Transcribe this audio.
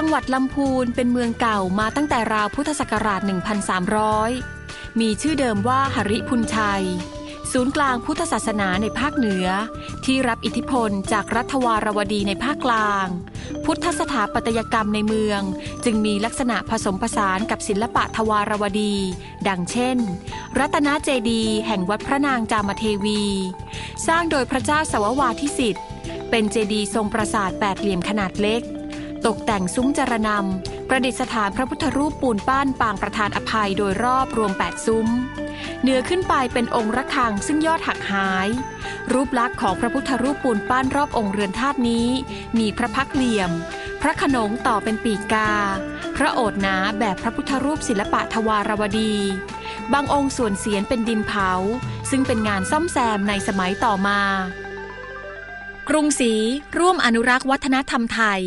จังหวัดลำพูนเป็นเมืองเก่ามาตั้งแต่ราวพุทธศักราช 1300 มีชื่อเดิมว่าหริพุนชัย ศูนย์กลางพุทธศาสนาในภาคเหนือ ที่รับอิทธิพลจากรัฐวารวดีในภาคกลาง พุทธสถาปัตยกรรมในเมือง จึงมีลักษณะผสมผสานกับศิลปะทวารวดี ดังเช่น รัตนเจดีแห่งวัดพระนางจามเทวี สร้างโดยพระเจ้าสววาทิสิทธิ์เป็นเจดีย์ทรงปราสาทแปดเหลี่ยมขนาดเล็ก ตกแต่งซุ้มจารนำประดิษฐานพระพุทธรูปปูนปั้นปางประธานอภัยโดยรอบรวม 8 ซุ้ม เหนือขึ้นไปเป็นองค์ระฆังซึ่งยอดหักหาย รูปลักษณ์ของพระพุทธรูปปูนปั้นรอบองค์เรือนธาตุนี้ มีพระพักตร์เหลี่ยม พระขนงต่อเป็นปีกกา พระโอษฐ์หนาแบบพระพุทธรูปศิลปะทวารวดี บางองค์ส่วนเสียนเป็นดินเผา ซึ่งเป็นงานซ่อมแซมในสมัยต่อมากรุงศรีร่วมอนุรักษ์วัฒนธรรมไทย